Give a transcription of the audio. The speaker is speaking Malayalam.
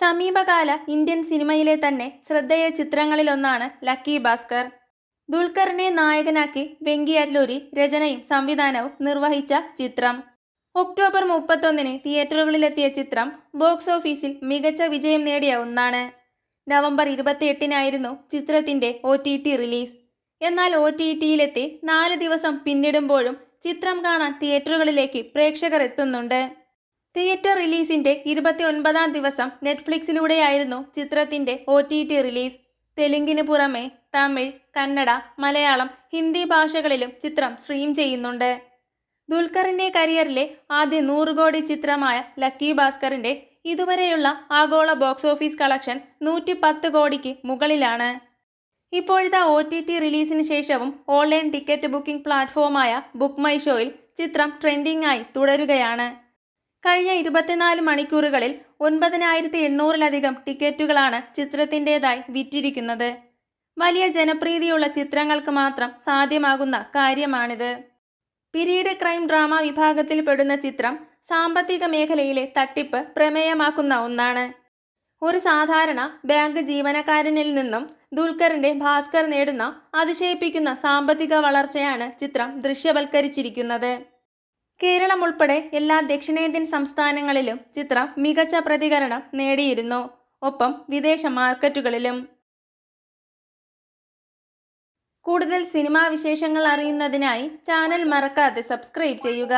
സമീപകാല ഇന്ത്യൻ സിനിമയിലെ തന്നെ ശ്രദ്ധേയ ചിത്രങ്ങളിലൊന്നാണ് ലക്കി ഭാസ്കർ. ദുൽഖറിനെ നായകനാക്കി വെങ്കി അല്ലൂരി രചനയും സംവിധാനവും നിർവഹിച്ച ചിത്രം. ഒക്ടോബർ മുപ്പത്തൊന്നിന് തിയേറ്ററുകളിലെത്തിയ ചിത്രം ബോക്സ് ഓഫീസിൽ മികച്ച വിജയം നേടിയ ഒന്നാണ്. നവംബർ ഇരുപത്തിയെട്ടിനായിരുന്നു ചിത്രത്തിന്റെ ഒ ടി ടി റിലീസ്. എന്നാൽ ഒ ടി ടിയിലെത്തി നാല് ദിവസം പിന്നിടുമ്പോഴും ചിത്രം കാണാൻ തിയേറ്ററുകളിലേക്ക് പ്രേക്ഷകർ എത്തുന്നുണ്ട്. തിയേറ്റർ റിലീസിന്റെ ഇരുപത്തി ഒൻപതാം ദിവസം നെറ്റ്ഫ്ലിക്സിലൂടെയായിരുന്നു ചിത്രത്തിന്റെ ഒ ടി ടി റിലീസ്. തെലുങ്കിന് പുറമെ തമിഴ് കന്നഡ മലയാളം ഹിന്ദി ഭാഷകളിലും ചിത്രം സ്ട്രീം ചെയ്യുന്നുണ്ട്. ദുൽഖറിന്റെ കരിയറിലെ ആദ്യ നൂറ് കോടി ചിത്രമായ ലക്കി ഭാസ്കറിന്റെ ഇതുവരെയുള്ള ആഗോള ബോക്സ് ഓഫീസ് കളക്ഷൻ നൂറ്റി പത്ത് കോടിക്ക് മുകളിലാണ്. ഇപ്പോഴത്തെ ഒ ടി ടി റിലീസിന് ശേഷവും ഓൺലൈൻ ടിക്കറ്റ് ബുക്കിംഗ് പ്ലാറ്റ്ഫോമായ ബുക്ക് മൈ ഷോയിൽ ചിത്രം ട്രെൻഡിംഗ് ആയി തുടരുകയാണ്. കഴിഞ്ഞ ഇരുപത്തിനാല് മണിക്കൂറുകളിൽ ഒൻപതിനായിരത്തി എണ്ണൂറിലധികം ടിക്കറ്റുകളാണ് ചിത്രത്തിന്റെതായി വിറ്റിരിക്കുന്നത്. വലിയ ജനപ്രീതിയുള്ള ചിത്രങ്ങൾക്ക് മാത്രം സാധ്യമാകുന്ന കാര്യമാണിത്. പിരീഡ് ക്രൈം ഡ്രാമ വിഭാഗത്തിൽ പെടുന്ന ചിത്രം സാമ്പത്തിക മേഖലയിലെ തട്ടിപ്പ് പ്രമേയമാക്കുന്ന ഒന്നാണ്. ഒരു സാധാരണ ബാങ്ക് ജീവനക്കാരനിൽ നിന്നും ദുൽഖറിന്റെ ഭാസ്കർ നേടുന്ന അതിശയിപ്പിക്കുന്ന സാമ്പത്തിക വളർച്ചയാണ് ചിത്രം ദൃശ്യവൽക്കരിച്ചിരിക്കുന്നത്. കേരളം ഉൾപ്പെടെ എല്ലാ ദക്ഷിണേന്ത്യൻ സംസ്ഥാനങ്ങളിലും ചിത്രം മികച്ച പ്രതികരണം നേടിയിരുന്നു. ഒപ്പം വിദേശ മാർക്കറ്റുകളിലും. കൂടുതൽ സിനിമാ വിശേഷങ്ങൾ അറിയുന്നതിനായി ചാനൽ മറക്കാതെ സബ്സ്ക്രൈബ് ചെയ്യുക.